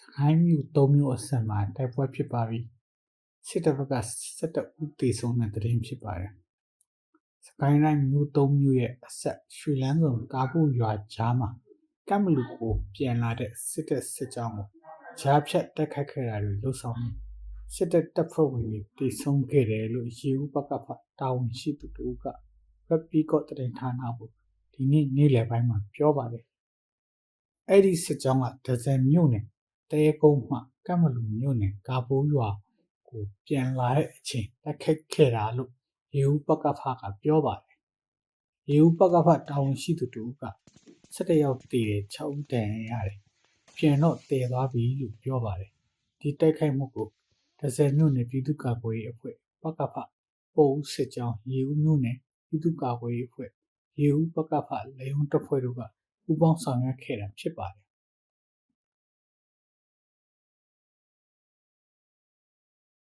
စကိုင်းမြို့၃မြို့အစပ်မှာတိုက်ပွဲဖြစ်ပါပြီစစ်တပ်ဘက်က17ဦးသေဆုံးတဲ့သတင်းဖြစ်ပါတယ်စကိုင်းတိုင်းမြို့၃မြို့ရဲ့အဆက်ရွှေလန်းစုံကားဖို့ရွာကြားမှာကမ်မလူကိုပြန်လာတဲ့စစ်တပ်စစ်ကြောင်းကိုကြားဖြတ်တက်ခတ်ခဲ့တာတွေလှုပ်ဆောင်ပြီးစစ်တပ်တပ်ဖွဲ့ဝင်တွေတေဆုံးခဲ့တယ်လို့ရေဦးဘက်ကတာဝန်ရှိသူတို့က Red Peacock တရင်ဌာနကိုဒီနေ့နေ့လယ်ပိုင်းမှာပြောပါတယ်အဲ့ဒီစစ်ကြောင်းကဒဇယ်မြို့နယ် တဲကုန်းမှကမ်မလူမြို့နယ်ကာဘိုးရွာကိုပြန်လာတဲ့အချိန်တက်ခတ်ခဲ့တာလို့ရေဦးဘက်ကဖကပြောပါတယ်ရေဦးဘက်ကဖတာဝန်ရှိသူတို့က17ယောက်တည်တယ်6ဦးတန်ရတယ်ပြန်တော့တည်သွားပြီလို့ပြောပါတယ်ဒီတိုက်ခိုက်မှုကိုဒဇယ်မြို့နယ်ပြည်သူ့ကာကွယ်ရေးအဖွဲ့ဘက်ကဖပုံစစ်ကြောင်းရေဦးမြို့နယ်ပြည်သူ့ကာကွယ်ရေးအဖွဲ့ရေဦးဘက်ကဖလေုံတပ်ဖွဲ့တို့ကပူးပေါင်းဆောင်ရွက်ခဲ့တာဖြစ်ပါတယ်